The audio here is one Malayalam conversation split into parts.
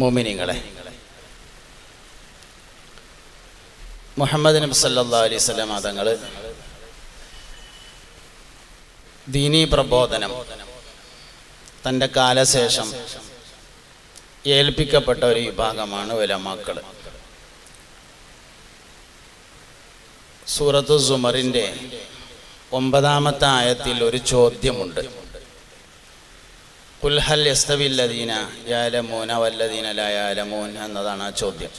മോമിനിങ്ങളെ മുഹമ്മദ് നബി സല്ലാ അലൈഹി സ്വലാം തങ്ങൾ ദീനീ പ്രബോധനം തന്റെ കാലശേഷം ഏൽപ്പിക്കപ്പെട്ട ഒരു വിഭാഗമാണ് ഉലമാക്കൾ സൂറത്തു സുമറിന്റെ ഒമ്പതാമത്തെ ആയത്തിൽ ഒരു ചോദ്യമുണ്ട്. കുൽഹൽ യസ്തവില്ലദീന യാലമൂന വല്ലദീന ലായാലമൂൻ എന്നതാണ് ആ ചോദ്യം.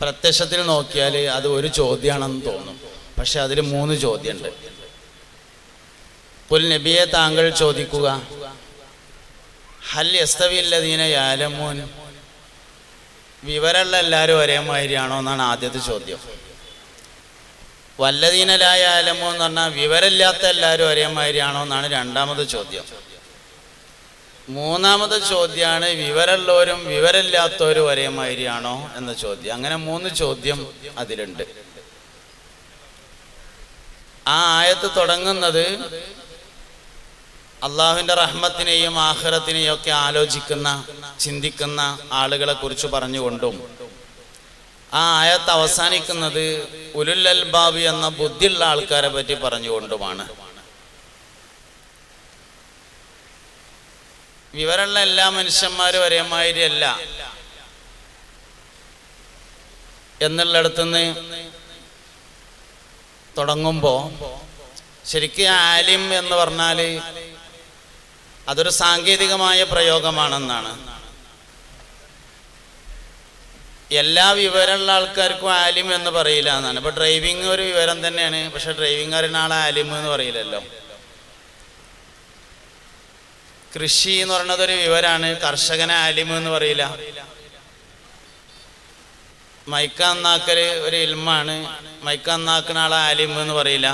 പ്രത്യക്ഷത്തിൽ നോക്കിയാൽ അത് ഒരു ചോദ്യമാണെന്ന് തോന്നും. പക്ഷെ അതിൽ മൂന്ന് ചോദ്യമുണ്ട്. പുൽ നബിയെ താങ്കൾ ചോദിക്കുക ഹൽ യസ്തവില്ലദീന യാലമൂൻ? വിവരമുള്ള എല്ലാവരും ഒരേ മാതിരിയാണോ എന്നാണ് ആദ്യത്തെ ചോദ്യം. വല്ലദീനലായ ആലമോ എന്ന് പറഞ്ഞാൽ വിവരമില്ലാത്ത എല്ലാവരും ഒരേമാതിരിയാണോ എന്നാണ് രണ്ടാമത് ചോദ്യം. മൂന്നാമത് ചോദ്യമാണ് വിവരമുള്ളവരും വിവരമില്ലാത്തവരും ഒരേമാതിരിയാണോ എന്ന ചോദ്യം. അങ്ങനെ മൂന്ന് ചോദ്യം അതിലുണ്ട്. ആ ആയത്ത് തുടങ്ങുന്നത് അള്ളാഹുവിന്റെ റഹ്മത്തിനെയും ആഹ്റത്തിനെയും ഒക്കെ ആലോചിക്കുന്ന ചിന്തിക്കുന്ന ആളുകളെ കുറിച്ച് പറഞ്ഞുകൊണ്ടും ആ ആയത്ത് അവസാനിക്കുന്നത് ഉലുല്ലൽബാബി എന്ന ബുദ്ധിയുള്ള ആൾക്കാരെ പറ്റി പറഞ്ഞുകൊണ്ടുമാണ്. വിവരമുള്ള എല്ലാ മനുഷ്യന്മാരും ഒരേ മാതിരി അല്ല എന്നുള്ളിടത്തുനിന്ന് തുടങ്ങുമ്പോൾ ശരിക്കും ആലിം എന്ന് പറഞ്ഞാൽ അതൊരു സാങ്കേതികമായ പ്രയോഗമാണെന്നാണ്. എല്ലാ വിവരമുള്ള ആൾക്കാർക്കും ആലിം എന്ന് പറയില്ല എന്നാണ്. ഇപ്പൊ ഡ്രൈവിംഗ് ഒരു വിവരം തന്നെയാണ്. പക്ഷെ ഡ്രൈവിംഗ് അറിയുന്ന ആളെ ആലിം എന്ന് പറയില്ലല്ലോ. കൃഷി എന്ന് പറയുന്നത് ഒരു വിവരാണ്. കർഷകനെ ആലിം എന്ന് പറയില്ല. മൈക്ക നന്നാക്കൽ ഒരു ഇൽമാണ്. മൈക്ക നന്നാക്കുന്ന ആളെ ആലിം എന്ന് പറയില്ല.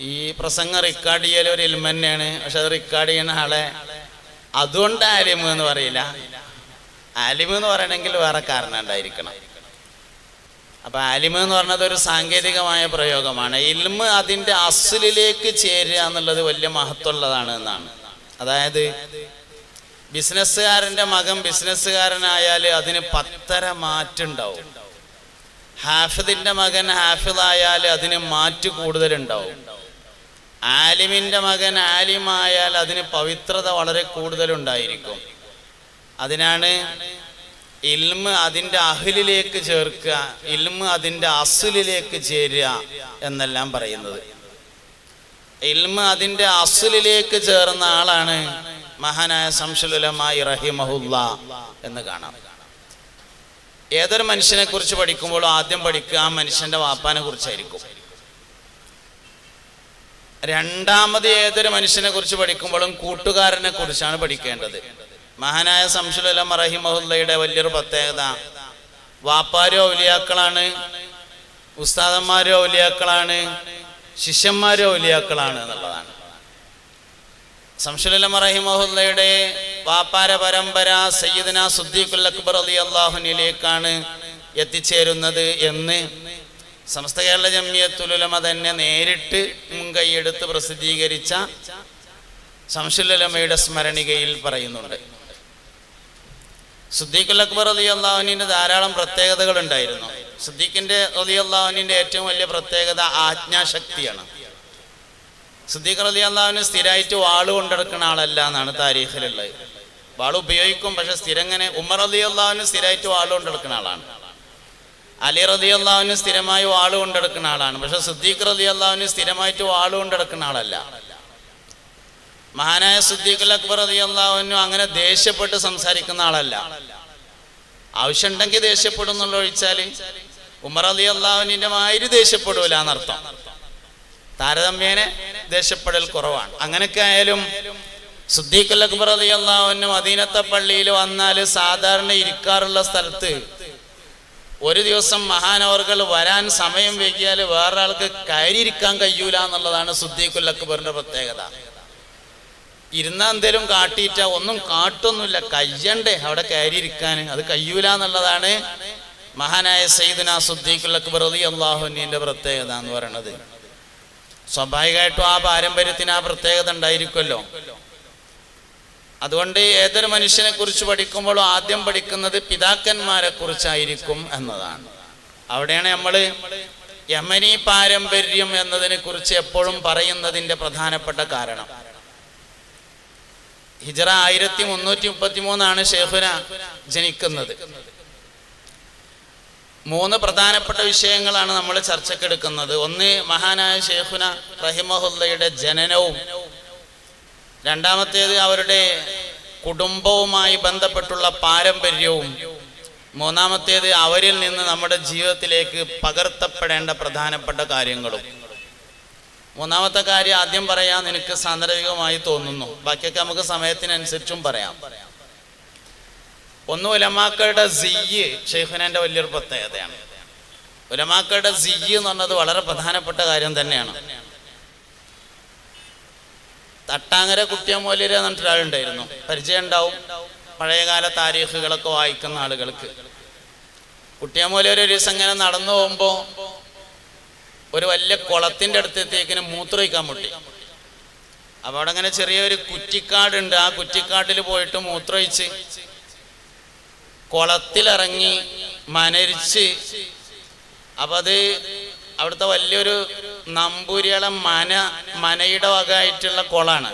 ഈ പ്രസംഗം റെക്കോർഡ് ചെയ്യൽ ഒരു ഇൽമ തന്നെയാണ് പക്ഷെ അത് റെക്കോർഡ് ചെയ്യുന്ന ആളെ അതുകൊണ്ട് ആലിം എന്ന് പറയില്ല. ആലിമ് എന്ന് പറയണമെങ്കിൽ വേറെ കാരണം ഉണ്ടായിരിക്കണം. അപ്പൊ അലിമ് എന്ന് പറഞ്ഞത് ഒരു സാങ്കേതികമായ പ്രയോഗമാണ്. ഇൽമ് അതിന്റെ അസലിലേക്ക് ചേരുക എന്നുള്ളത് വലിയ മഹത്വമുള്ളതാണ് എന്നാണ്. അതായത് ബിസിനസ്സുകാരന്റെ മകൻ ബിസിനസ്സുകാരനായാൽ അതിന് പത്തര മാറ്റുണ്ടാവും. ഹാഫിദിന്റെ മകൻ ഹാഫിദായാൽ അതിന് മാറ്റ് കൂടുതലുണ്ടാവും. ആലിമിന്റെ മകൻ ആലിമായാൽ അതിന് പവിത്രത വളരെ കൂടുതലുണ്ടായിരിക്കും. അതിനാണ് ഇൽമ് അതിന്റെ അഹലിലേക്ക് ചേർക്കുക ഇൽമ് അതിന്റെ അസുലിലേക്ക് ചേരുക എന്നെല്ലാം പറയുന്നത്. ഇൽമ് അതിന്റെ അസുലിലേക്ക് ചേർന്ന ആളാണ് മഹാനായ സംശുലമായി റഹിമഹുല്ല എന്ന് കാണാം. ഏതൊരു മനുഷ്യനെ കുറിച്ച് പഠിക്കുമ്പോഴും ആദ്യം പഠിക്കുക ആ മനുഷ്യന്റെ വാപ്പാനെ കുറിച്ചായിരിക്കും. രണ്ടാമത് ഏതൊരു മനുഷ്യനെ കുറിച്ച് പഠിക്കുമ്പോഴും കൂട്ടുകാരനെ കുറിച്ചാണ് പഠിക്കേണ്ടത്. മഹാനായ സംശുലല റഹിമഹുല്ലയുടെ വലിയൊരു പ്രത്യേകത. വാപ്പാരോ ഔലിയാക്കളാണ് ഉസ്താദന്മാരോ ഔലിയാക്കളാണ് ശിഷ്യന്മാരോ ഔലിയാക്കളാണ് എന്നുള്ളതാണ്. സംശുലല റഹിമഹുല്ലയുടെ വാപ്പാര പരമ്പര സയ്യിദന സുദ്ദീഖുൽ അക്ബർ അലി അള്ളാഹുനിലേക്കാണ് എത്തിച്ചേരുന്നത് എന്ന് സമസ്ത കേരള ജമിയത്തുലമ തന്നെ നേരിട്ട് മുൻകൈയെടുത്ത് പ്രസിദ്ധീകരിച്ച സംശുലമയുടെ സ്മരണികയിൽ പറയുന്നുണ്ട്. സുദ്ദീഖുൽ അക്ബർ അലി അള്ളാഹുവിന്റെ ധാരാളം പ്രത്യേകതകൾ ഉണ്ടായിരുന്നു സുദ്ദീഖിന്റെ അലി അള്ളാഹുനിന്റെ ഏറ്റവും വലിയ പ്രത്യേകത ആജ്ഞാശക്തിയാണ് സുദ്ദീഖർ അലി അള്ളാഹുവിന് സ്ഥിരമായിട്ട് വാൾ കൊണ്ടെടുക്കുന്ന ആളല്ല എന്നാണ് താരീഖിലുള്ളത്. വാൾ ഉപയോഗിക്കും പക്ഷെ സ്ഥിരം ഇങ്ങനെ ഉമർ അലി അള്ളാഹുവിന് സ്ഥിരമായിട്ട് വാൾ കൊണ്ടെടുക്കുന്ന ആളാണ്. അലി റലി അള്ളാഹുവിന് സ്ഥിരമായി വാൾ കൊണ്ടെടുക്കുന്ന ആളാണ് പക്ഷെ സുദ്ദീഖ് റലി അള്ളാഹുവിന് സ്ഥിരമായിട്ട് വാൾ കൊണ്ടെടുക്കുന്ന ആളല്ല. മഹാനായ സുദ്ദീഖുൽ അക്ബർ അള്ളാഹുവിനും അങ്ങനെ ദേഷ്യപ്പെട്ട് സംസാരിക്കുന്ന ആളല്ല. ആവശ്യമുണ്ടെങ്കിൽ ദേഷ്യപ്പെടും ഒഴിച്ചാൽ ഉമർ അലി അള്ളാഹുവിന്റെ മാതിരി ദേഷ്യപ്പെടൂല എന്നർത്ഥം. താരതമ്യേനെ ദേഷ്യപ്പെടൽ കുറവാണ്. അങ്ങനെയൊക്കെ ആയാലും സുദ്ദീഖുൽ അക്ബർ അലി അള്ളാഹുവിന് മദീനത്തെ പള്ളിയിൽ വന്നാൽ സാധാരണ ഇരിക്കാറുള്ള സ്ഥലത്ത് ഒരു ദിവസം മഹാനവർകൾ വരാൻ സമയം വൈകിയാൽ വേറൊരാൾക്ക് കയറിയിരിക്കാൻ കഴിയൂല എന്നുള്ളതാണ് സുദ്ദീഖുൽ അക്ബറിന്റെ പ്രത്യേകത. ഇരുന്ന എന്തേലും കാട്ടിയിട്ട ഒന്നും കാട്ടൊന്നുമില്ല. കയ്യണ്ടേ അവിടെ കയറി കയറിയിരിക്കാൻ. അത് കയ്യൂല എന്നുള്ളതാണ് മഹാനായ സയ്യിദിന സുദ്ദീഖുൽ അക്ബർ അലി അള്ളാഹുവിന്റെ പ്രത്യേകത എന്ന് പറയണത്. സ്വാഭാവികമായിട്ടും ആ പാരമ്പര്യത്തിന് ആ പ്രത്യേകത ഉണ്ടായിരിക്കുമല്ലോ. അതുകൊണ്ട് ഏതൊരു മനുഷ്യനെ കുറിച്ച് പഠിക്കുമ്പോഴും ആദ്യം പഠിക്കുന്നത് പിതാക്കന്മാരെ കുറിച്ചായിരിക്കും എന്നതാണ്. അവിടെയാണ് നമ്മൾ യമനി പാരമ്പര്യം എന്നതിനെ കുറിച്ച് എപ്പോഴും പറയുന്നതിന്റെ പ്രധാനപ്പെട്ട കാരണം. ഹിജറ ആയിരത്തി മുന്നൂറ്റി മുപ്പത്തി മൂന്നാണ് ഷെയ്ഖുന ജനിക്കുന്നത്. മൂന്ന് പ്രധാനപ്പെട്ട വിഷയങ്ങളാണ് നമ്മൾ ചർച്ചക്കെടുക്കുന്നത്. ഒന്ന് മഹാനായ ഷെയ്ഖുന റഹിമഹുല്ലയുടെ ജനനവും. രണ്ടാമത്തേത് അവരുടെ കുടുംബവുമായി ബന്ധപ്പെട്ടുള്ള പാരമ്പര്യവും. മൂന്നാമത്തേത് അവരിൽ നിന്ന് നമ്മുടെ ജീവിതത്തിലേക്ക് പകർത്തപ്പെടേണ്ട പ്രധാനപ്പെട്ട കാര്യങ്ങളും. മൂന്നാമത്തെ കാര്യം ആദ്യം പറയാൻ നിനക്ക് സാന്ദർഭികമായി തോന്നുന്നു. ബാക്കിയൊക്കെ നമുക്ക് സമയത്തിനനുസരിച്ചും പറയാം. ഒന്ന് ഉലമാക്കളുടെ സിയ്യ് ഷെയ്ഖുനാന്റെ വലിയൊരു പ്രത്യേകതയാണ്. ഉലമാക്കളുടെ സിയ്യ് എന്ന് പറഞ്ഞത് വളരെ പ്രധാനപ്പെട്ട കാര്യം തന്നെയാണ്. തട്ടാങ്ങര കുട്ടിയമൂലര് എന്നിട്ട് ഒരാളുണ്ടായിരുന്നു പരിചയം ഉണ്ടാവും പഴയകാല താരീഖുകളൊക്കെ വായിക്കുന്ന ആളുകൾക്ക്. കുട്ടിയമൂലര് ഒരു ദിവസം ഇങ്ങനെ നടന്നു പോകുമ്പോൾ ഒരു വലിയ കുളത്തിന്റെ അടുത്തെത്തേക്കിന് മൂത്രമൊഴിക്കാൻ മുട്ടി. അപ്പൊ അവിടെ അങ്ങനെ ചെറിയൊരു കുറ്റിക്കാടുണ്ട്. ആ കുറ്റിക്കാട്ടിൽ പോയിട്ട് മൂത്രമൊഴിച്ച് കുളത്തിലിറങ്ങി മനരിച്ച്. അപ്പൊ അത് അവിടുത്തെ വലിയൊരു നമ്പൂരികളെ മന മനയുടെ വകയായിട്ടുള്ള കുളാണ്.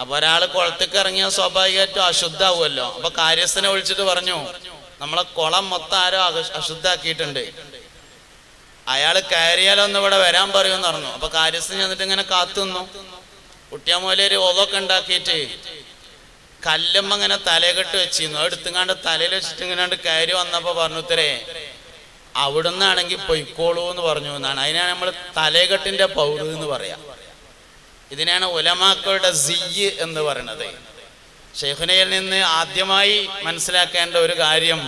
അപ്പൊ ഒരാൾ കുളത്തേക്ക് ഇറങ്ങിയ സ്വാഭാവികമായിട്ടും അശുദ്ധാവുമല്ലോ. അപ്പൊ കാര്യസ്ഥനെ വിളിച്ചിട്ട് പറഞ്ഞു നമ്മളെ കുളം മൊത്തം ആരോ അശുദ്ധാക്കിയിട്ടുണ്ട്. അയാൾ കയറിയാലൊന്നും ഇവിടെ വരാൻ പറയുമെന്ന് പറഞ്ഞു. അപ്പൊ കാര്യസ്ഥൻ ചെന്നിട്ട് ഇങ്ങനെ കാത്തുന്നു കുട്ടിയാമോലൊരു ഓതൊക്കെ ഉണ്ടാക്കിയിട്ട് കല്ലുമ്മ ഇങ്ങനെ തലകെട്ട് വെച്ചിരുന്നു. എടുത്തുങ്ങാണ്ട് തലയിൽ വെച്ചിട്ട് ഇങ്ങനെ കയറി വന്നപ്പോ പറഞ്ഞു തരേ അവിടുന്നാണെങ്കിൽ പൊയ്ക്കോളൂ എന്ന് പറഞ്ഞു എന്നാണ്. അതിനാണ് നമ്മൾ തലകെട്ടിന്റെ പൗരു എന്ന് പറയാ. ഇതിനാണ് ഉലമാക്കളുടെ സിയ്യ് എന്ന് പറയണത്. ഷെയ്ഖുനയിൽ നിന്ന് ആദ്യമായി മനസ്സിലാക്കേണ്ട ഒരു കാര്യം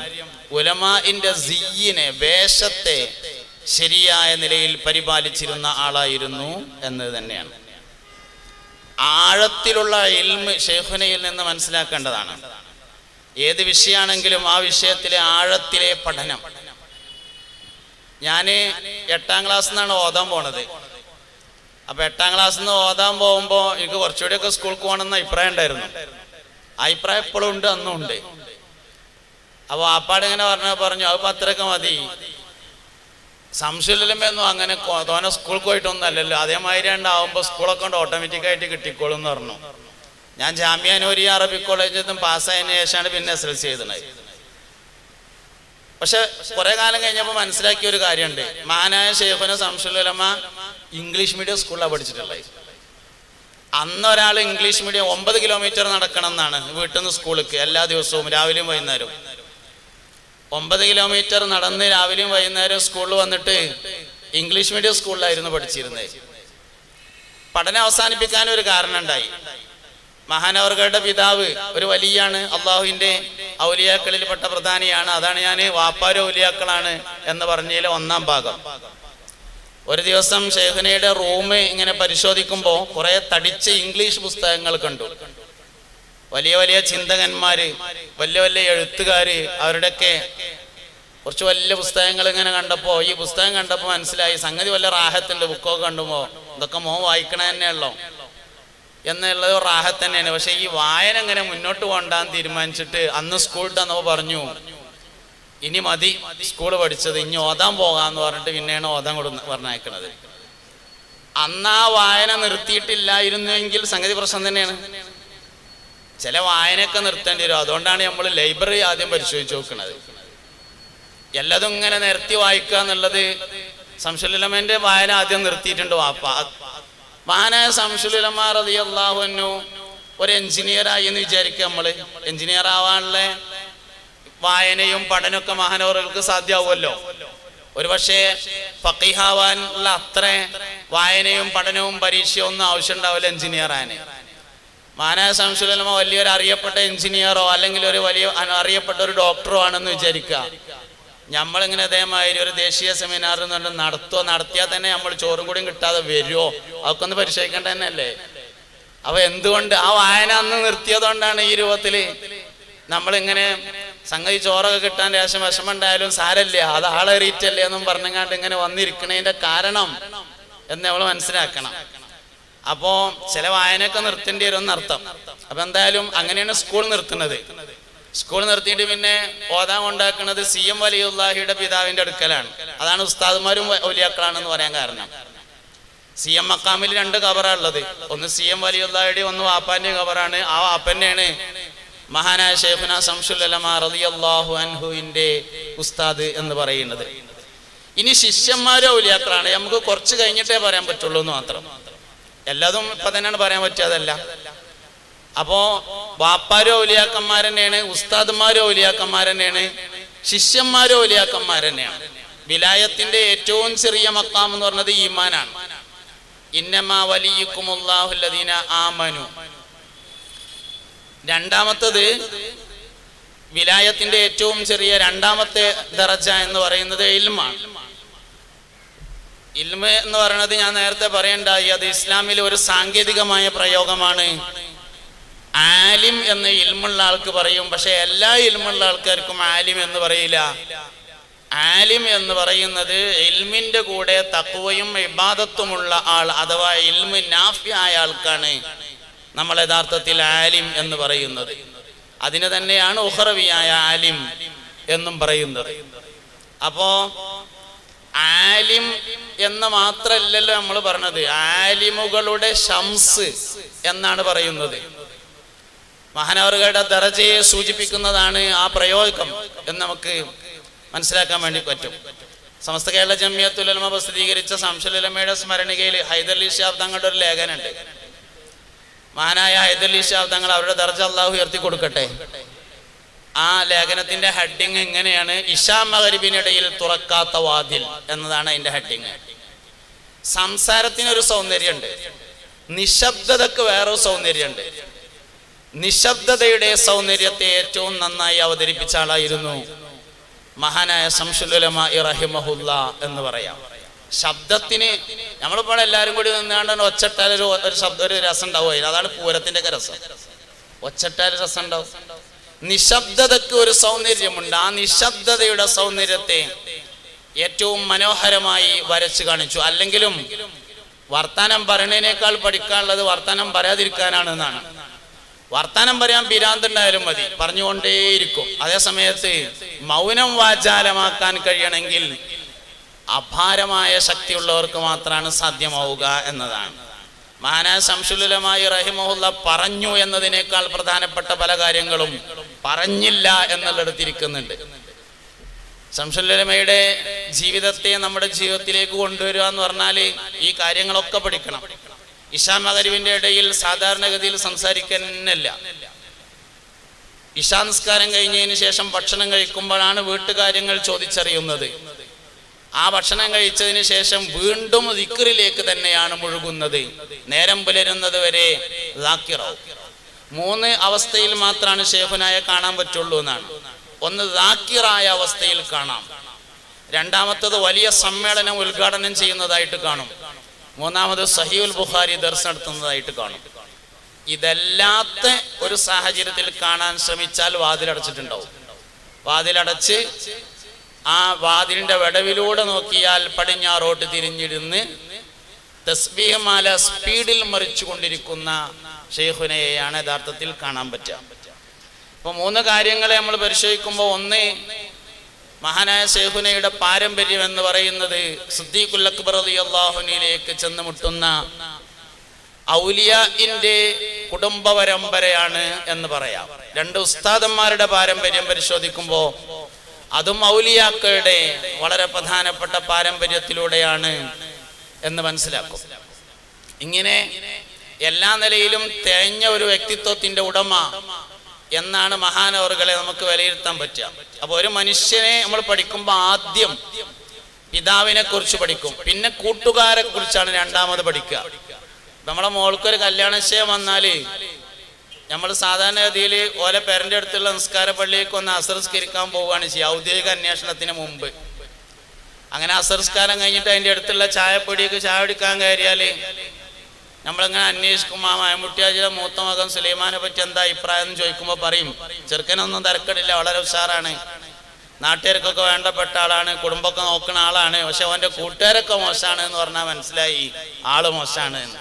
ഉലമാഇന്റെ സിയ്യിനെ വേഷത്തെ ശരിയായ നിലയിൽ പരിപാലിച്ചിരുന്ന ആളായിരുന്നു എന്ന് തന്നെയാണ്. ആഴത്തിലുള്ള ഇൽമ് ഷെയ്ഖുനയിൽ നിന്ന് മനസ്സിലാക്കേണ്ടതാണ്. ഏത് വിഷയമാണെങ്കിലും ആ വിഷയത്തിലെ ആഴത്തിലെ പഠനം. ഞാൻ എട്ടാം ക്ലാസ് നിന്നാണ് ഓതാൻ പോണത്. അപ്പൊ എട്ടാം ക്ലാസ് നിന്ന് ഓതാൻ പോകുമ്പോ എനിക്ക് കുറച്ചുകൂടിയൊക്കെ സ്കൂളിൽ പോകണമെന്ന് അഭിപ്രായം ഉണ്ടായിരുന്നു. അഭിപ്രായം എപ്പോഴും ഉണ്ട് അന്നും ഉണ്ട്. അപ്പൊ ആപ്പാട് ഇങ്ങനെ പറഞ്ഞ പറഞ്ഞു അത് പത്രമൊക്കെ മതി. സംശയമില്ലൊന്നും അങ്ങനെ തോനെ സ്കൂളിൽ പോയിട്ടൊന്നും അല്ലല്ലോ. അതേമാതിരി ഉണ്ടാവുമ്പോൾ സ്കൂളൊക്കെ കൊണ്ട് ഓട്ടോമാറ്റിക്കായിട്ട് കിട്ടിക്കോളും എന്ന് പറഞ്ഞു. ഞാൻ ജാമ്യാനൂരി അറബി കോളേജിൽ നിന്നും പാസ്സായതിനു ശേഷമാണ് പിന്നെ എസ് എൽ സി ചെയ്തത് പക്ഷെ കുറെ കാലം കഴിഞ്ഞപ്പോൾ മനസ്സിലാക്കിയ ഒരു കാര്യമുണ്ട്. മാനായ ഷെയ്ഖുന സംശയമില്ലമ്മ ഇംഗ്ലീഷ് മീഡിയം സ്കൂളിലാണ് പഠിച്ചിട്ടുള്ളത്. അന്ന് ഒരാൾ ഇംഗ്ലീഷ് മീഡിയം ഒമ്പത് കിലോമീറ്റർ നടക്കണം എന്നാണ് വീട്ടിൽ നിന്ന് സ്കൂളിലേക്ക് എല്ലാ ദിവസവും രാവിലെയും വൈകുന്നേരവും. ഒമ്പത് കിലോമീറ്റർ നടന്ന് രാവിലെയും വൈകുന്നേരം സ്കൂളിൽ വന്നിട്ട് ഇംഗ്ലീഷ് മീഡിയം സ്കൂളിലായിരുന്നു പഠിച്ചിരുന്നത്. പഠനം അവസാനിപ്പിക്കാൻ ഒരു കാരണം ഉണ്ടായി മഹാനവർഗയുടെ പിതാവ് ഒരു വലിയാണ് അള്ളാഹുവിന്റെ ഔലിയാക്കളിൽപ്പെട്ട പ്രധാനിയാണ്. അതാണ് ഞാൻ വാപ്പാര ഔലിയാക്കളാണ് എന്ന് പറഞ്ഞതിലെ ഒന്നാം ഭാഗം. ഒരു ദിവസം ഷേഖനയുടെ റൂം ഇങ്ങനെ പരിശോധിക്കുമ്പോൾ കുറെ തടിച്ച ഇംഗ്ലീഷ് പുസ്തകങ്ങൾ കണ്ടു. വലിയ വലിയ ചിന്തകന്മാര് വലിയ വലിയ എഴുത്തുകാര് അവരുടെയൊക്കെ കുറച്ച് വലിയ പുസ്തകങ്ങൾ ഇങ്ങനെ കണ്ടപ്പോൾ ഈ പുസ്തകം കണ്ടപ്പോൾ മനസ്സിലായി സംഗതി വല്ല റാഹത്തുണ്ട് ബുക്കൊക്കെ കണ്ടുമ്പോ ഇതൊക്കെ മോൻ വായിക്കണ തന്നെയുള്ളോ എന്നുള്ളത് റാഹത്ത് തന്നെയാണ്. പക്ഷെ ഈ വായന ഇങ്ങനെ മുന്നോട്ട് കൊണ്ടാന്ന് തീരുമാനിച്ചിട്ട് അന്ന് സ്കൂളിൽ തന്നപ്പോൾ പറഞ്ഞു ഇനി മതി സ്കൂൾ പഠിച്ചത് ഇനി ഓതാൻ പോകാന്ന് പറഞ്ഞിട്ട് പിന്നെയാണ് ഓതാൻ കൊടുന്ന് പറഞ്ഞയക്കണത്. അന്ന് ആ വായന നിർത്തിയിട്ടില്ലായിരുന്നുവെങ്കിൽ സംഗതി പ്രശ്നം തന്നെയാണ്. ചില വായനയൊക്കെ നിർത്തേണ്ടി വരും. അതുകൊണ്ടാണ് നമ്മൾ ലൈബ്രറി ആദ്യം പരിശോധിച്ച് നോക്കുന്നത്. എല്ലാതും ഇങ്ങനെ നിരത്തി വായിക്കുക എന്നുള്ളത് സംശുലമന്റെ വായന ആദ്യം നിർത്തിയിട്ടുണ്ട് വാപ്പ. മഹാനായ സംശുലമ റളിയല്ലാഹു ഒരു എഞ്ചിനീയർ ആയി എന്ന് വിചാരിക്കുക നമ്മൾ. എഞ്ചിനീയർ ആവാനുള്ള വായനയും പഠനമൊക്കെ മഹാനവറുകൾക്ക് സാധ്യമാവുമല്ലോ. ഒരു പക്ഷേ ഫക്കീഹാവാനുള്ള അത്ര വായനയും പഠനവും പരീക്ഷയും ഒന്നും ആവശ്യം ഉണ്ടാവില്ല എഞ്ചിനീയർ ആന് സംശുലമ വലിയൊരു അറിയപ്പെട്ട എഞ്ചിനീയറോ അല്ലെങ്കിൽ ഒരു വലിയ അറിയപ്പെട്ട ഒരു ഡോക്ടറോ ആണെന്ന് വിചാരിക്കുക. നമ്മളിങ്ങനെ അതേമാതിരി ഒരു ദേശീയ സെമിനാർ എന്ന് പറഞ്ഞാൽ നടത്തുക നടത്തിയാൽ തന്നെ നമ്മൾ ചോറും കൂടിയും കിട്ടാതെ വരുമോ അതൊക്കെ ഒന്ന് പരിശോധിക്കേണ്ട തന്നെയല്ലേ? അപ്പൊ എന്തുകൊണ്ട് ആ വായന അന്ന് നിർത്തിയതുകൊണ്ടാണ് ഈ രൂപത്തിൽ നമ്മളിങ്ങനെ സംഗതി ചോറൊക്കെ കിട്ടാൻ ലേശം വിഷമുണ്ടായാലും സാരല്ല അത് ആളേറിയിട്ടല്ലേ എന്നും പറഞ്ഞങ്ങാണ്ട് ഇങ്ങനെ വന്നിരിക്കണതിന്റെ കാരണം എന്ന് നമ്മൾ മനസ്സിലാക്കണം. അപ്പോ ചില വായനയൊക്കെ നിർത്തേണ്ടി വരും എന്നർത്ഥം അപ്പൊ എന്തായാലും അങ്ങനെയാണ് സ്കൂൾ നിർത്തുന്നത്. സ്കൂൾ നിർത്തിയിട്ട് പിന്നെ ഓതാൻ ഉണ്ടാക്കുന്നത് സി എം വലിയുല്ലാഹിയുടെ പിതാവിന്റെ അടുക്കലാണ്. അതാണ് ഉസ്താദുമാരും വലിയാക്കളാണെന്ന് പറയാൻ കാരണം. സി എം മക്കാമിൽ രണ്ട് കവറാണ് ഉള്ളത്. ഒന്ന് സി എം വലിയുല്ലാഹിയുടെ ഒന്ന് വാപ്പാന്റെ കവറാണ് ആ വാപ്പന്നെയാണ് മഹാനായ ഷെയ്ഖുന സംഷുലമ റളിയല്ലാഹു അൻഹുവിന്റെ ഉസ്താദ് എന്ന് പറയുന്നത്. ഇനി ശിഷ്യന്മാരോ ഔലിയാക്കളാണ് നമുക്ക് കുറച്ച് കഴിഞ്ഞിട്ടേ പറയാൻ പറ്റുള്ളൂ എന്ന് മാത്രം. എല്ലാതും ഇപ്പൊ തന്നെയാണ് പറയാൻ പറ്റാതല്ല അപ്പോ വാപ്പാരോ ഒലിയാക്കന്മാർ തന്നെയാണ് ഉസ്താദ്മാരോ ഒലിയാക്കന്മാർ തന്നെയാണ് ശിഷ്യന്മാരോ ഒലിയാക്കന്മാർ തന്നെയാണ് വിലായത്തിന്റെ ഏറ്റവും ചെറിയ മക്കാം എന്ന് പറഞ്ഞത് ഈമാനാണ്. ഇന്നമാ വലിയക്കുമുല്ലാഹുല്ലദീന ആമനു. രണ്ടാമത്തത് വിലായത്തിന്റെ ഏറ്റവും ചെറിയ രണ്ടാമത്തെ ദറജ എന്ന് പറയുന്നത് ഇൽമാണ്. ഇൽമ എന്ന് പറയുന്നത് ഞാൻ നേരത്തെ പറയണ്ടായി. അത് ഇസ്ലാമിൽ ഒരു സാങ്കേതികമായ പ്രയോഗമാണ്. ആലിം എന്ന് ഇൽമുള്ള ആൾക്ക് പറയും. പക്ഷെ എല്ലാ ഇൽമുള്ള ആൾക്കാർക്കും ആലിം എന്ന് പറയില്ല. ആലിം എന്ന് പറയുന്നത് ഇൽമിന്റെ കൂടെ തക്കുവയും ഇബാദത്തുമുള്ള ആൾ അഥവാ ഇൽമ് നാഫിയായ ആൾക്കാണ് നമ്മൾ യഥാർത്ഥത്തിൽ ആലിം എന്ന് പറയുന്നത്. അതിന് തന്നെയാണ് ഉഹറവിയായ ആലിം എന്നും പറയുന്നത്. അപ്പോ ആലിം എന്ന് മാത്രല്ലല്ലോ നമ്മൾ പറഞ്ഞത്. ആലിമുകളുടെ ഷംസ് എന്നാണ് പറയുന്നത്. മഹാനവറുകളുടെ ദറജയെ സൂചിപ്പിക്കുന്നതാണ് ആ പ്രയോഗം എന്ന് നമുക്ക് മനസ്സിലാക്കാൻ വേണ്ടി പറ്റും. സമസ്ത കേരള ജമിയത്തുലമ പ്രസിദ്ധീകരിച്ച സംശുലമയുടെ സ്മരണികയിൽ ഹൈദർലി ഷാബ് തങ്ങളുടെ ഒരു ലേഖനുണ്ട് മഹാനായ ഹൈദർലി ഷാബ് തങ്ങൾ അവരുടെ ദർജ അള്ളാഹു ഉയർത്തി കൊടുക്കട്ടെ ആ ലേഖനത്തിന്റെ ഹെഡിങ് എങ്ങനെയാണ്? ഇഷാ മകരിബിനിടയിൽ തുറക്കാത്ത വാതിൽ എന്നതാണ് അതിന്റെ ഹെഡിങ്. സംസാരത്തിനൊരു സൗന്ദര്യമുണ്ട്. നിശബ്ദതക്ക് വേറൊരു സൗന്ദര്യമുണ്ട്. നിശബ്ദതയുടെ സൗന്ദര്യത്തെ ഏറ്റവും നന്നായി അവതരിപ്പിച്ച ആളായിരുന്നു മഹാനായ സംശുലമ ഇറഹിമഹുല്ല എന്ന് പറയാം. ശബ്ദത്തിന് നമ്മളിപ്പോൾ എല്ലാവരും കൂടി നിന്നാണ്ട് ഒച്ചട്ടാൽ ഒരു ഒരു ശബ്ദം ഒരു രസം ഉണ്ടാവും അതാണ് പൂരത്തിന്റെ ഒക്കെ രസം. ഒച്ചട്ടാൽ രസം ഉണ്ടാവും. നിശബ്ദതക്ക് ഒരു സൗന്ദര്യമുണ്ട്. ആ നിശബ്ദതയുടെ സൗന്ദര്യത്തെ ഏറ്റവും മനോഹരമായി വരച്ചു കാണിച്ചു. അല്ലെങ്കിലും വർത്താനം പറയണതിനേക്കാൾ പഠിക്കാനുള്ളത് വർത്താനം പറയാതിരിക്കാനാണ് എന്നാണ് വർത്താനം പറയാൻ പിരാന്തുണ്ടായാലും മതി. പറഞ്ഞുകൊണ്ടേയിരിക്കും. അതേ സമയത്ത് മൗനം വാചാലമാക്കാൻ കഴിയണമെങ്കിൽ അപാരമായ ശക്തിയുള്ളവർക്ക് മാത്രമാണ് സാധ്യമാവുക എന്നതാണ്. മാന സംശുലമായി റഹിമഹുല്ല പറഞ്ഞു എന്നതിനേക്കാൾ പ്രധാനപ്പെട്ട പല കാര്യങ്ങളും പറഞ്ഞില്ല എന്നുള്ളിടത്തിരിക്കുന്നുണ്ട്. സംശുലമയുടെ ജീവിതത്തെ നമ്മുടെ ജീവിതത്തിലേക്ക് കൊണ്ടുവരിക എന്ന് പറഞ്ഞാൽ ഈ കാര്യങ്ങളൊക്കെ പഠിക്കണം. ഇഷാ മകരിവിന്റെ ഇടയിൽ സാധാരണഗതിയിൽ സംസാരിക്കുന്നില്ല. ഇഷാ നിസ്കാരം കഴിഞ്ഞതിന് ശേഷം ഭക്ഷണം കഴിക്കുമ്പോഴാണ് വീട്ടുകാര്യങ്ങൾ ചോദിച്ചറിയുന്നത്. ആ ഭക്ഷണം കഴിച്ചതിന് ശേഷം വീണ്ടും ദിക്റിലേക്ക് തന്നെയാണ് മുഴുകുന്നത്. നേരം പുലരുന്നത് വരെ ദാക്കിറാവും. മൂന്ന് അവസ്ഥയിൽ മാത്രമാണ് ഷേഖുനായ കാണാൻ പറ്റുള്ളൂ എന്നാണ്. ഒന്ന് ദാക്കിറായ അവസ്ഥയിൽ കാണാം. രണ്ടാമത്തത് വലിയ സമ്മേളനം ഉദ്ഘാടനം ചെയ്യുന്നതായിട്ട് കാണും. മൂന്നാമത് സഹീൽ ബുഖാരി ദർശനം നടത്തുന്നതായിട്ട് കാണും. ഇതല്ലാത്ത ഒരു സാഹചര്യത്തിൽ കാണാൻ ശ്രമിച്ചാൽ വാതിലടച്ചിട്ടുണ്ടാവും. വാതിലടച്ച് ആ വാതിലിന്റെ വിടവിലൂടെ നോക്കിയാൽ പടിഞ്ഞാറോട്ട് തിരിഞ്ഞിരുന്ന് തസ്ബീഹമാല സ്പീഡിൽ മറിച്ചു കൊണ്ടിരിക്കുന്ന ഷെയ്ഖുനയെയാണ് യഥാർത്ഥത്തിൽ കാണാൻ പറ്റുക. അപ്പൊ മൂന്ന് കാര്യങ്ങളെ നമ്മൾ പരിശോധിക്കുമ്പോൾ ഒന്ന് മഹാനായ ഷെയ്ഖുനയുടെ പാരമ്പര്യം എന്ന് പറയുന്നത് സിദ്ദീഖുൽ അക്ബർ അള്ളാഹുനിലേക്ക് ചെന്ന് മുട്ടുന്ന ഔലിയാന്റെ കുടുംബ പരമ്പരയാണ് എന്ന് പറയാം. രണ്ട് ഉസ്താദന്മാരുടെ പാരമ്പര്യം പരിശോധിക്കുമ്പോൾ അതും ഔലിയാക്കളുടെ വളരെ പ്രധാനപ്പെട്ട പാരമ്പര്യത്തിലൂടെയാണ് എന്ന് മനസ്സിലാക്കും. ഇങ്ങനെ എല്ലാ നിലയിലും തികഞ്ഞ ഒരു വ്യക്തിത്വത്തിന്റെ ഉടമ എന്നാണ് മഹാനവറുകളെ നമുക്ക് വിലയിരുത്താൻ പറ്റുക. അപ്പൊ ഒരു മനുഷ്യനെ നമ്മൾ പഠിക്കുമ്പോൾ ആദ്യം പിതാവിനെ കുറിച്ച് പഠിക്കും. പിന്നെ കൂട്ടുകാരെ കുറിച്ചാണ് രണ്ടാമത് പഠിക്കുക. നമ്മളെ മോൾക്കൊരു കല്യാണശയം വന്നാൽ നമ്മൾ സാധാരണ ഗതിയിൽ ഓലെ പേരന്റെ അടുത്തുള്ള നിസ്കാര പള്ളിയിലേക്ക് ഒന്ന് അസംസ്കരിക്കാൻ പോവുകയാണ് ചെയ്യുക. ഔദ്യോഗിക അന്വേഷണത്തിന് മുമ്പ്. അങ്ങനെ അസർസ്കാരം കഴിഞ്ഞിട്ട് അതിന്റെ അടുത്തുള്ള ചായപ്പൊടിയൊക്കെ ചായ എടുക്കാൻ കയറിയാൽ നമ്മളിങ്ങനെ അന്വേഷിക്കും ആ മയമുട്ടിയാജിയുടെ മൂത്ത മകൻ സുലൈമാനെ പറ്റി എന്താ അഭിപ്രായം? എന്ന് ചോദിക്കുമ്പോൾ പറയും ചെറുക്കനൊന്നും തിരക്കടില്ല വളരെ ഉഷാറാണ്. നാട്ടുകാർക്കൊക്കെ വേണ്ടപ്പെട്ട ആളാണ് കുടുംബമൊക്കെ നോക്കുന്ന ആളാണ് പക്ഷെ അവന്റെ കൂട്ടുകാരൊക്കെ മോശമാണ് എന്ന് പറഞ്ഞാൽ മനസ്സിലായി. ആൾ മോശമാണ് എന്ന്.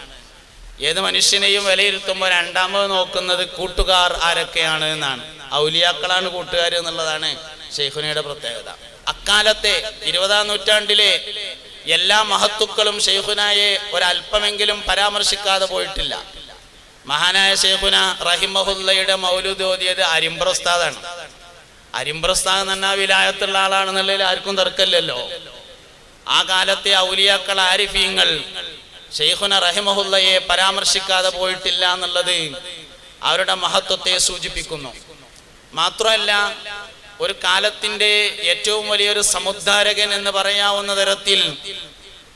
ഏത് മനുഷ്യനെയും വിലയിരുത്തുമ്പോൾ രണ്ടാമത് നോക്കുന്നത് കൂട്ടുകാർ ആരൊക്കെയാണ് എന്നാണ്. ഔലിയാക്കളാണ് കൂട്ടുകാർ എന്നുള്ളതാണ് ഷെയ്ഖുനയുടെ പ്രത്യേകത. അക്കാലത്തെ ഇരുപതാം നൂറ്റാണ്ടിലെ എല്ലാ മഹത്തുക്കളും ഷെയ്ഖുനായെ ഒരല്പമെങ്കിലും പരാമർശിക്കാതെ പോയിട്ടില്ല. മഹാനായ ഷെയ്ഖുന റഹിമഹുല്ലയുടെ മൗലൂദ് അരിമ്പ്രസ്താദാണ് അരിമ്പ്രസ്താദ് എന്ന വിലായത്തുള്ള ആളാണെന്നുള്ളതിൽ ആർക്കും തർക്കമില്ലല്ലോ. ആ കാലത്തെ ഔലിയാക്കൾ ആരിഫീങ്ങൾ ഷെയ്ഖുന റഹിമഹുല്ലയെ പരാമർശിക്കാതെ പോയിട്ടില്ല എന്നുള്ളത് അവരുടെ മഹത്വത്തെ സൂചിപ്പിക്കുന്നു. മാത്രമല്ല ഒരു കാലത്തിന്റെ ഏറ്റവും വലിയൊരു സമുദ്ധാരകൻ എന്ന് പറയാവുന്ന തരത്തിൽ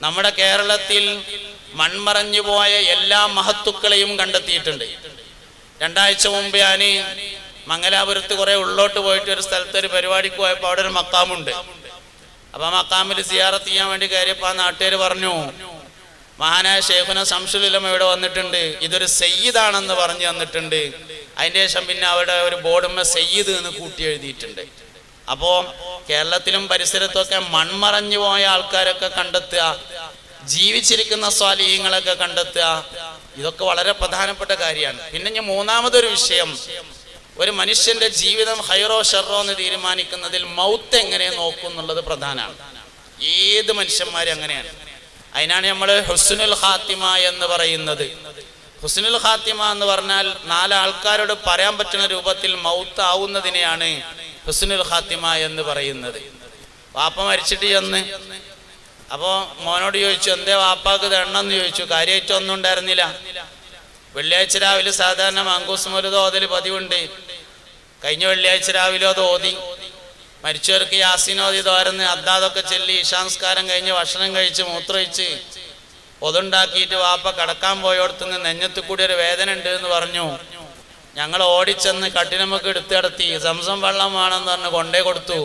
നമ്മുടെ കേരളത്തിൽ മൺമറഞ്ഞു പോയ എല്ലാ മഹത്തുക്കളെയും കണ്ടെത്തിയിട്ടുണ്ട്. രണ്ടാഴ്ച മുമ്പ് ഞാൻ മംഗലാപുരത്ത് കുറെ ഉള്ളോട്ട് പോയിട്ട് ഒരു സ്ഥലത്ത് ഒരു പരിപാടിക്ക് പോയപ്പോൾ അവിടെ ഒരു മക്കാമുണ്ട്. അപ്പൊ ആ മക്കാമിൽ സിയാറത്ത് ചെയ്യാൻ വേണ്ടി കയറിയപ്പോൾ ആ നാട്ടുകാർ പറഞ്ഞു മഹാനായ ഷേഖുന സംശുലിലം ഇവിടെ വന്നിട്ടുണ്ട്. ഇതൊരു സയ്യിദാണെന്ന് പറഞ്ഞു തന്നിട്ടുണ്ട്. അതിന്റെ ശേഷം പിന്നെ അവിടെ ഒരു ബോർഡുമ്മ സയ്യിദ് എന്ന് കൂട്ടി എഴുതിയിട്ടുണ്ട്. അപ്പോ കേരളത്തിലും പരിസരത്തൊക്കെ മൺമറഞ്ഞു പോയ ആൾക്കാരൊക്കെ കണ്ടെത്തുക ജീവിച്ചിരിക്കുന്ന സ്വാലീഹങ്ങളൊക്കെ കണ്ടെത്തുക ഇതൊക്കെ വളരെ പ്രധാനപ്പെട്ട കാര്യമാണ്. പിന്നെ ഞാൻ മൂന്നാമതൊരു വിഷയം ഒരു മനുഷ്യന്റെ ജീവിതം ഹൈറോ ഷെറോ എന്ന് തീരുമാനിക്കുന്നതിൽ മൗത്ത് എങ്ങനെ നോക്കും എന്നുള്ളത് പ്രധാനമാണ്. ഏത് മനുഷ്യന്മാരും അങ്ങനെയാണ്. അതിനാണ് നമ്മൾ ഹുസ്നുൽ ഹാത്തിമ എന്ന് പറയുന്നത്. ഹുസ്നുൽ ഖാത്തിമ എന്ന് പറഞ്ഞാൽ നാലാൾക്കാരോട് പറയാൻ പറ്റുന്ന രൂപത്തിൽ മൗത്ത് ആവുന്നതിനെയാണ് ഹുസ്നുൽ ഖാത്തിമ എന്ന് പറയുന്നത്. വാപ്പ മരിച്ചിട്ട് ചെന്ന്. അപ്പോൾ മോനോട് ചോദിച്ചു എന്തേ വാപ്പാക്ക് തരണമെന്ന് ചോദിച്ചു? കാര്യമായിട്ട് ഒന്നും ഉണ്ടായിരുന്നില്ല. വെള്ളിയാഴ്ച രാവിലെ സാധാരണ മാങ്കൂസ് മുരുത് ഓതൽ പതിവുണ്ട്. കഴിഞ്ഞ വെള്ളിയാഴ്ച രാവിലെ അത് ഓതി. മരിച്ചവർക്ക് യാസിനോതി തോരന്ന് അദ്ദാതൊക്കെ ചെല്ലി ഇഷാംസ്കാരം കഴിഞ്ഞ് ഭക്ഷണം കഴിച്ച് മൂത്രമൊഴിച്ച് ഒതുണ്ടാക്കിയിട്ട് വാപ്പ കടക്കാൻ പോയോടത്തുനിന്ന് നെഞ്ഞത്ത് കൂടി ഒരു വേദന ഉണ്ട് എന്ന് പറഞ്ഞു. ഞങ്ങൾ ഓടിച്ചെന്ന് കട്ടിനമ്മക്ക് എടുത്തിടത്തി സംസം വെള്ളം വേണമെന്ന് പറഞ്ഞ് കൊണ്ടേ കൊടുത്തു.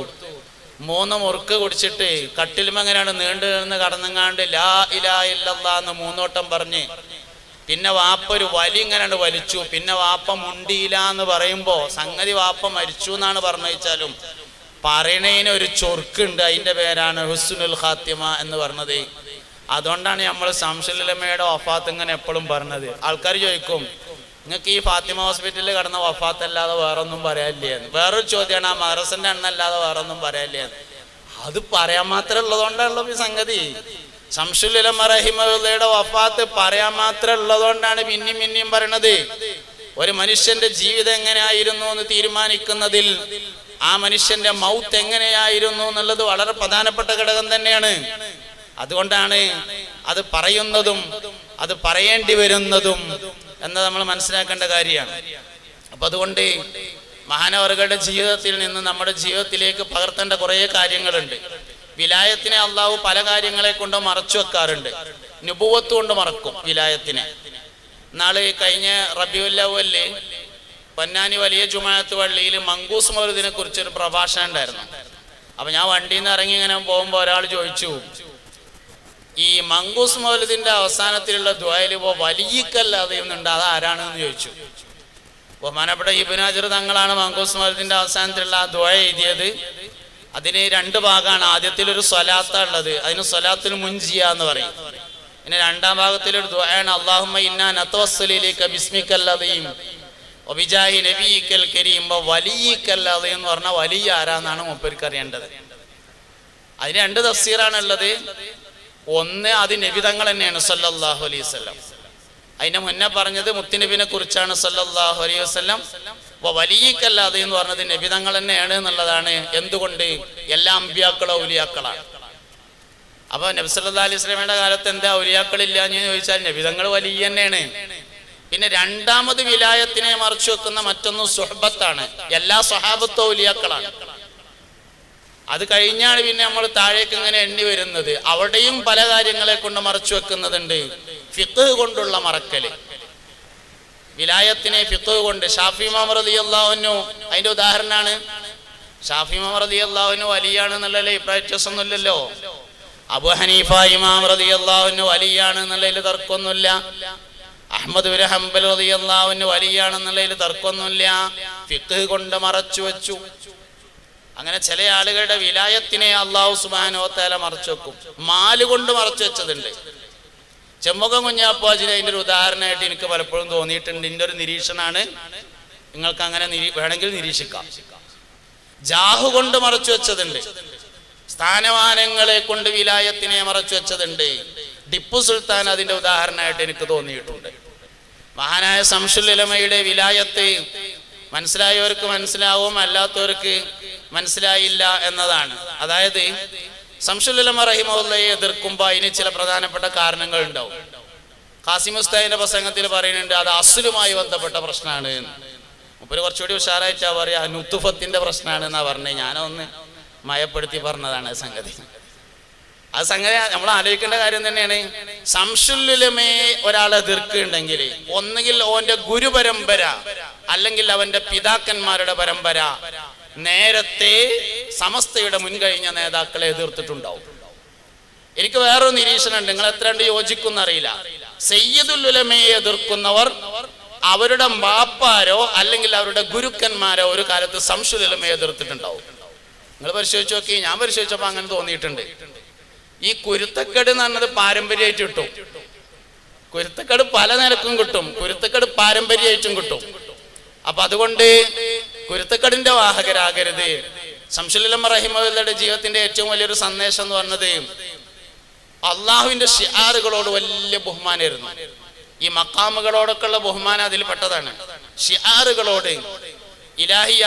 മൂന്ന് മുറുക്ക് കുടിച്ചിട്ട് കട്ടിലുമങ്ങനെയാണ് നീണ്ടു നിന്ന് കടന്നെങ്ങാണ്ട് ലാ ഇലാ ഇല്ലല്ലാ എന്ന് മൂന്നോട്ടം പറഞ്ഞ്. പിന്നെ വാപ്പ ഒരു വലി ഇങ്ങനെയാണ് വലിച്ചു. പിന്നെ വാപ്പ മുണ്ടിയില്ല എന്ന് പറയുമ്പോ സംഗതി വാപ്പ മരിച്ചു എന്നാണ് പറഞ്ഞാലും പറയണേനൊരു ഒരു ചൊറുക്കുണ്ട്. അതിന്റെ പേരാണ് ഹുസ്നുൽ ഖാത്തിമ എന്ന് പറഞ്ഞത്. അതുകൊണ്ടാണ് നമ്മൾ സംശുലമയുടെ വഫാത്ത് ഇങ്ങനെ എപ്പോഴും പറഞ്ഞത്. ആൾക്കാർ ചോദിക്കും നിങ്ങൾക്ക് ഈ ഫാത്തിമ ഹോസ്പിറ്റലിൽ കിടന്ന വഫാത്ത് അല്ലാതെ വേറൊന്നും പറയാനില്ലേ? എന്ന്. വേറൊരു ചോദ്യമാണ് ആ മദ്രസന്റെ അണ്ണല്ലാതെ വേറൊന്നും പറയാനില്ലേന്ന് അത് പറയാൻ മാത്രമേ ഉള്ളതുകൊണ്ടാണല്ലോ ഈ സംഗതി. സംശുലമറഹിമയുടെ വഫാത്ത് പറയാൻ മാത്രമേ ഉള്ളതുകൊണ്ടാണ് പിന്നെയും പിന്നെയും പറയണത്. ഒരു മനുഷ്യന്റെ ജീവിതം എങ്ങനെയായിരുന്നു എന്ന് തീരുമാനിക്കുന്നതിൽ ആ മനുഷ്യന്റെ മൗത്ത് എങ്ങനെയായിരുന്നു എന്നുള്ളത് വളരെ പ്രധാനപ്പെട്ട ഘടകം തന്നെയാണ്. അതുകൊണ്ടാണ് അത് പറയുന്നതും അത് പറയേണ്ടി വരുന്നതും എന്ന് നമ്മൾ മനസ്സിലാക്കേണ്ട കാര്യമാണ്. അപ്പൊ അതുകൊണ്ട് മഹാനവറുകളുടെ ജീവിതത്തിൽ നിന്ന് നമ്മുടെ ജീവിതത്തിലേക്ക് പകർത്തേണ്ട കുറേ കാര്യങ്ങളുണ്ട്. വിലായത്തിനെ അള്ളാഹു പല കാര്യങ്ങളെ കൊണ്ട് മറച്ചു വെക്കാറുണ്ട്. നുപുവത്ത് കൊണ്ട് മറക്കും വിലായത്തിനെ. നാളെ കഴിഞ്ഞ റബിയുല്ലവൽ പൊന്നാനി വലിയ ജുമാഅത്ത് പള്ളിയിൽ മങ്കൂസ് മൗലൂദിനെ കുറിച്ചൊരു പ്രഭാഷണം ഉണ്ടായിരുന്നു. അപ്പൊ ഞാൻ വണ്ടിയിൽ നിന്ന് ഇറങ്ങി ഇങ്ങനെ പോകുമ്പോൾ ഒരാൾ ചോദിച്ചു ഈ മങ്കൂസ് മൗലൂദിന്റെ അവസാനത്തിലുള്ള ദ്വായിൽ ഇപ്പോ വലിയക്കല്ലാതെയുന്നുണ്ട് അത് ആരാണെന്ന് ചോദിച്ചു. ബഹുമാനപ്പെട്ട ഇബിനാജർ തങ്ങളാണ് മങ്കൂസ് മൗലൂദിന്റെ അവസാനത്തിലുള്ള ആ ദ്വായ എഴുതിയത്. അതിന് രണ്ട് ഭാഗമാണ്. ആദ്യത്തിൽ ഒരു സ്വലാത്ത ഉള്ളത്. അതിന് സ്വലാത്തിൽ മുൻജിയ എന്ന് പറയും. പിന്നെ രണ്ടാം ഭാഗത്തിലൊരു ദ്വയാണ്. അള്ളാഹുമ്മ ഇന്നാ നത്തവസ്സലിലേക്ക് ബിസ്മിക്കല്ലാതെയും ഒബിജാഹി നബീക്കൽ കരീം. വലിയക്കല്ലാതെ എന്ന് പറഞ്ഞാൽ വലിയ ആരാന്നാണ് മൂപ്പർക്ക് അറിയേണ്ടത്. അതിന് രണ്ട് തഫ്സീറാണ് ഉള്ളത്. ഒന്ന് അത് നബിതങ്ങൾ തന്നെയാണ് സല്ലാഹു അലൈഹി വസല്ലം. അതിന്റെ മുന്നേ പറഞ്ഞത് മുത്തുനബിനെ കുറിച്ചാണ് സല്ലല്ലാഹു അലൈഹി വസല്ലം. വലിയക്കല്ലാതെ എന്ന് പറഞ്ഞത് നബിതങ്ങൾ തന്നെയാണ് എന്നുള്ളതാണ്. എന്തുകൊണ്ട്? എല്ലാ അമ്പിയാക്കളും ഔലിയാക്കളാണ്. അപ്പൊ നബ്സല്ലാ അലൈഹി വസല്ലമയുടെ കാലത്ത് എന്താ ഔലിയാക്കളില്ല എന്ന് ചോദിച്ചാൽ നബിതങ്ങൾ വലിയ തന്നെയാണ്. പിന്നെ രണ്ടാമത് വിലായത്തിനെ മറച്ചു വെക്കുന്ന മറ്റൊന്ന് സുഹബത്താണ്. എല്ലാ സ്വഹാബത്തും ഔലിയാക്കളാണ്. അത് കഴിഞ്ഞാണ് പിന്നെ നമ്മൾ താഴേക്ക് ഇങ്ങനെ എണ്ണി വരുന്നത്. അവിടെയും പല കാര്യങ്ങളെ കൊണ്ട് മറച്ചു വെക്കുന്നതുണ്ട്. ഫിത്ത് കൊണ്ടുള്ള മറക്കൽ. വിലായത്തിനെ ഫിത്ത് കൊണ്ട് ഷാഫി മമറതി അള്ളാഹുനു അതിന്റെ ഉദാഹരണമാണ്. ഷാഫി മമറതി അള്ളാഹുനു വലിയാണ് എന്നുള്ളതിൽ പ്രാക്ടീസൊന്നുമില്ലല്ലോ അബു ഹനീഫ ഇമാം റതി അള്ളാഹുനു വലിയാണ് എന്നുള്ളതിൽ തർക്കമൊന്നുമില്ല. അഹമ്മദ് ബിൻ ഹംബൽ റതി അള്ളാഹുനു വലിയാണെന്നുള്ളതിൽ തർക്കമൊന്നുമില്ല. ഫിഖ് കൊണ്ട് മറച്ചു വെച്ചു. അങ്ങനെ ചില ആളുകളുടെ വിലായത്തിനെ അള്ളാഹു സുബാനോ തല മറച്ചു വെക്കും. മാൽ കൊണ്ട് മറച്ചു വെച്ചതുണ്ട്. ചെമ്മുഖം കുഞ്ഞാപ്പാജിന് അതിന്റെ ഒരു ഉദാഹരണമായിട്ട് എനിക്ക് പലപ്പോഴും തോന്നിയിട്ടുണ്ട്. ഇതിന്റെ ഒരു നിരീക്ഷണമാണ് നിങ്ങൾക്ക് അങ്ങനെ വേണമെങ്കിൽ നിരീക്ഷിക്കാം. ജാഹു കൊണ്ട് മറച്ചു വെച്ചതുണ്ട്. സ്ഥാനമാനങ്ങളെ കൊണ്ട് വിലായത്തിനെ മറച്ചു വെച്ചതുണ്ട്. ടിപ്പു സുൽത്താൻ അതിന്റെ ഉദാഹരണമായിട്ട് എനിക്ക് തോന്നിയിട്ടുണ്ട്. മഹാനായ സംശുലമയുടെ വിലായത്ത് മനസ്സിലായവർക്ക് മനസ്സിലാവും അല്ലാത്തവർക്ക് മനസ്സിലായില്ല എന്നതാണ്. അതായത് സംശുലമ റഹിമുള്ളയെ എതിർക്കുമ്പോൾ അതിന് ചില പ്രധാനപ്പെട്ട കാരണങ്ങൾ ഉണ്ടാവും. ഖാസിം ഉസ്താദിന്റെ പ്രസംഗത്തിൽ പറയുന്നുണ്ട് അത് അസുലുമായി ബന്ധപ്പെട്ട പ്രശ്നമാണ്. മൂപ്പര് കുറച്ചുകൂടി ഉഷാറായിട്ടാ പറയാ നുത്തുഫത്തിന്റെ പ്രശ്നമാണ് എന്നാ പറഞ്ഞത് ഞാനൊന്ന് മയപ്പെടുത്തി പറഞ്ഞതാണ് സംഗതി. ആ സംഗതി നമ്മൾ ആലോചിക്കേണ്ട കാര്യം തന്നെയാണ്. സംശുല്ലുലമയെ ഒരാളെ എതിർക്കുന്നുണ്ടെങ്കിൽ ഒന്നുകിൽ ഓന്റെ ഗുരുപരമ്പര അല്ലെങ്കിൽ അവന്റെ പിതാക്കന്മാരുടെ പരമ്പര നേരത്തെ സമസ്തയുടെ മുൻകഴിഞ്ഞ നേതാക്കളെ എതിർത്തിട്ടുണ്ടാവും. എനിക്ക് വേറൊരു നിരീക്ഷണം ഉണ്ട് നിങ്ങൾ എത്ര കണ്ട് യോജിക്കുന്ന അറിയില്ല. സയ്യിദുൽ ഉലമയെ എതിർക്കുന്നവർ അവരുടെ ബാപ്പാരോ അല്ലെങ്കിൽ അവരുടെ ഗുരുക്കന്മാരോ ഒരു കാലത്ത് സംശുലമയെ എതിർത്തിട്ടുണ്ടാവും. നിങ്ങൾ പരിശോധിച്ച് നോക്കി ഞാൻ പരിശോധിച്ചപ്പോൾ അങ്ങനെ തോന്നിയിട്ടുണ്ട്. ഈ കുരുത്തക്കേട് എന്ന് പറഞ്ഞത് പാരമ്പര്യമായിട്ട് കിട്ടും. കുരുത്തക്കേട് പല നിലക്കും കിട്ടും. കുരുത്തക്കേട് പാരമ്പര്യമായിട്ടും കിട്ടും. അപ്പൊ അതുകൊണ്ട് കുരുത്തക്കേടിന്റെ വാഹകരാകരുത്. സംശുലം റഹിമുടെ ജീവിതത്തിന്റെ ഏറ്റവും വലിയൊരു സന്ദേശം എന്ന് പറഞ്ഞത് അള്ളാഹുവിന്റെ ഷിയാറുകളോട് വലിയ ബഹുമാനമായിരുന്നു. ഈ മക്കാമുകളോടൊക്കെ ഉള്ള ബഹുമാനം അതിൽ പെട്ടതാണ്. ഷിയാറുകളോട് ഇലാഹിയ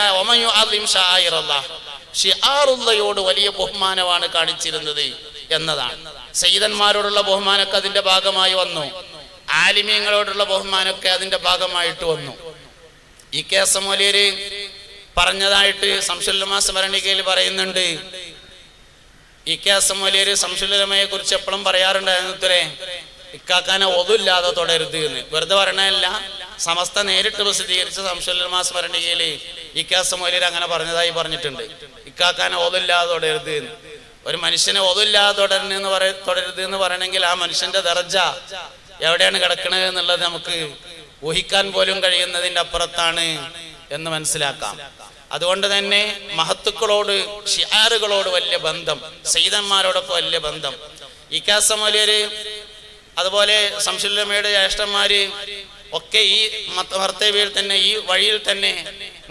ഷിയാറുള്ളയോട് വലിയ ബഹുമാനമാണ് കാണിച്ചിരുന്നത്. എന്നതാണ്. സയ്യിദന്മാരോടുള്ള ബഹുമാനമൊക്കെ അതിന്റെ ഭാഗമായി വന്നു. ആലിമ്യങ്ങളോടുള്ള ബഹുമാനമൊക്കെ അതിന്റെ ഭാഗമായിട്ട് വന്നു. ഈ കേസ് മൊലിയര് പറഞ്ഞതായിട്ട് സംശുല്ലമാ സ്മരണികയിൽ പറയുന്നുണ്ട്. ഈ എസ് മൊലിയര് സംശുല്ലമയെ കുറിച്ച് എപ്പോഴും പറയാറുണ്ടായിരുന്നത്രേ ഇക്കാക്കാനെ ഒതുല്ലാതെ തുടരുത് എന്ന്. വെറുതെ പറയണല്ല സമസ്ത നേരിട്ട് പ്രസിദ്ധീകരിച്ച സംശുല്ലമാ സ്മരണികയിൽ ഈ എസ് മൊലിയർ അങ്ങനെ പറഞ്ഞതായി പറഞ്ഞിട്ടുണ്ട്. ഇക്കാക്കാനെ ഒതുല്ലാതെ തുടരുത് എന്ന്. ഒരു മനുഷ്യനെ ഒതുല്ലാതെ എന്ന് പറയ തുടരുത് എന്ന് പറയണമെങ്കിൽ ആ മനുഷ്യന്റെ ദർജ എവിടെയാണ് കിടക്കുന്നത് എന്നുള്ളത് നമുക്ക് ഊഹിക്കാൻ പോലും കഴിയുന്നതിന്റെ അപ്പുറത്താണ് എന്ന് മനസ്സിലാക്കാം. അതുകൊണ്ട് തന്നെ മഹത്തുക്കളോട് ഷിയാറുകളോട് വലിയ ബന്ധം സൈതന്മാരോടൊക്കെ വലിയ ബന്ധം. ഈ കാസമൊലിയര് അതുപോലെ സംശുല്ലമ്മയുടെ ജ്യേഷ്ഠന്മാര് ഒക്കെ ഈ മർത്തവ്യയിൽ തന്നെ ഈ വഴിയിൽ തന്നെ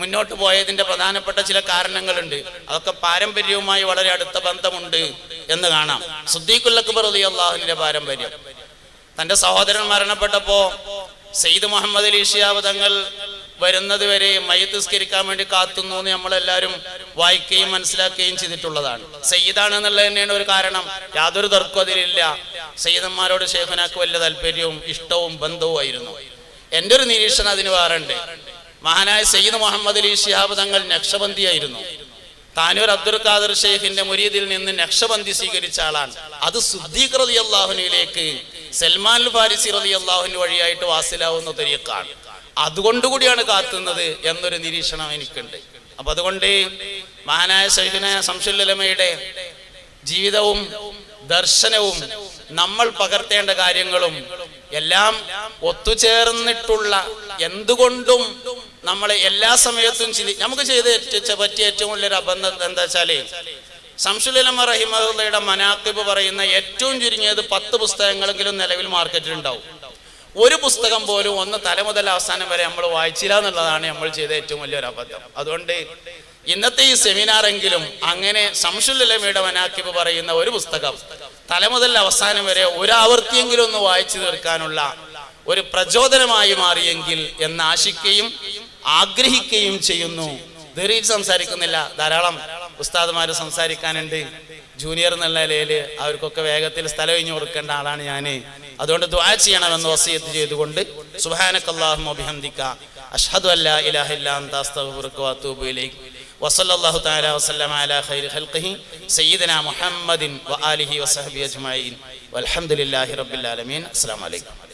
മുന്നോട്ട് പോയതിന്റെ പ്രധാനപ്പെട്ട ചില കാരണങ്ങളുണ്ട്. അതൊക്കെ പാരമ്പര്യവുമായി വളരെ അടുത്ത ബന്ധമുണ്ട് എന്ന് കാണാം. സുദ്ദീഖുല്ലക്ബർ അലി അള്ളാഹുവിന്റെ പാരമ്പര്യം. തന്റെ സഹോദരൻ മരണപ്പെട്ടപ്പോ സെയ്ദ് മുഹമ്മദ് അലി ഷിയാബ് തങ്ങൾ വരുന്നത് വരെ മയത്തിസ്കരിക്കാൻ വേണ്ടി കാത്തുന്നു എന്ന് നമ്മളെല്ലാവരും വായിക്കുകയും മനസ്സിലാക്കുകയും ചെയ്തിട്ടുള്ളതാണ്. സയ്യിദാണ് എന്നുള്ളത് തന്നെയാണ് ഒരു കാരണം. യാതൊരു തർക്കവും അതിലില്ല. സയ്യിദന്മാരോട് ഷേഖനാക്ക് വലിയ താല്പര്യവും ഇഷ്ടവും ബന്ധവും ആയിരുന്നു എന്റെ ഒരു നിരീക്ഷണം അതിന് വേറുണ്ട്. മഹാനായ സയ്യിദ് മുഹമ്മദ് അലി ഷിഹാബ് തങ്ങൾ നക്ഷബന്ധിയായിരുന്നു. താനൂർ അബ്ദുൽ ഖാദർ ഷെയ്ഖിന്റെ മുരീദിൽ നിന്ന് നക്ഷബന്ധി സ്വീകരിച്ച ആളാണ്. അത് സുദ്ദീഖ് റതി അള്ളാഹുനിലേക്ക് സൽമാൻ ഫാരിസി റതി അള്ളാഹുന് വഴിയായിട്ട് വാസിലാവുന്ന തെരിയക്കാണ് അതുകൊണ്ടുകൂടിയാണ് കാത്തുന്നത് എന്നൊരു നിരീക്ഷണം എനിക്കുണ്ട്. അപ്പൊ അതുകൊണ്ട് മഹാനായ ഷെയ്ഖിനെ സംശുല്ലമയുടെ ജീവിതവും ദർശനവും നമ്മൾ പകർത്തേണ്ട കാര്യങ്ങളും എല്ലാം ഒത്തുചേർന്നിട്ടുള്ള എന്തുകൊണ്ടും നമ്മൾ എല്ലാ സമയത്തും ചിന്തി നമുക്ക് ചെയ്ത് പറ്റിയ ഏറ്റവും വലിയൊരു അബന്ധം എന്താ വെച്ചാൽ സംശുലമ റഹിമയുടെ മനാക്കിബ് പറയുന്ന ഏറ്റവും ചുരുങ്ങിയത് പത്ത് പുസ്തകങ്ങളെങ്കിലും നിലവിൽ മാർക്കറ്റിൽ ഉണ്ടാവും. ഒരു പുസ്തകം പോലും ഒന്ന് തല മുതൽ അവസാനം വരെ നമ്മൾ വായിച്ചില്ല എന്നുള്ളതാണ് നമ്മൾ ചെയ്ത ഏറ്റവും വലിയൊരു അബദ്ധം. അതുകൊണ്ട് ഇന്നത്തെ ഈ സെമിനാറെങ്കിലും അങ്ങനെ സംശുലമയുടെ മനാക്കിബ് പറയുന്ന ഒരു പുസ്തകം തല മുതൽ അവസാനം വരെ ഒരാവർത്തിയെങ്കിലും ഒന്ന് വായിച്ചു തീർക്കാനുള്ള ഒരു പ്രചോദനമായി മാറിയെങ്കിൽ എന്ന് ആശിക്കുകയും ആഗ്രഹിക്കുകയും ചെയ്യുന്നു. ദീർഘ സംസാരിക്കുന്നില്ല. ധാരാളം ഉസ്താദ്മാർ സംസാരിക്കാനുണ്ട്. ജൂനിയർ എന്നുള്ള നിലയിൽ അവർക്കൊക്കെ വേഗത്തിൽ സ്ഥലം ഒഴിഞ്ഞു കൊടുക്കേണ്ട ആളാണ് ഞാൻ അതുകൊണ്ട് ദ്വാ ചെയ്യണമെന്ന് വസീത്ത് ചെയ്തുകൊണ്ട് സുഹാനക്കല്ലാഹും ബിഹംദിക. അഷ്ഹദു അല്ലാ ഇലാഹ ഇല്ലാ അൻത വസല്ലാഹു താല വസ്ലമലി സയ്യിദന മുഹമ്മദിൻ വ ആലിഹി വസഹബി അജ്മീൻ അലഹമുല്ലാഹി റബിൻ അസ്സാം വലൈക്കും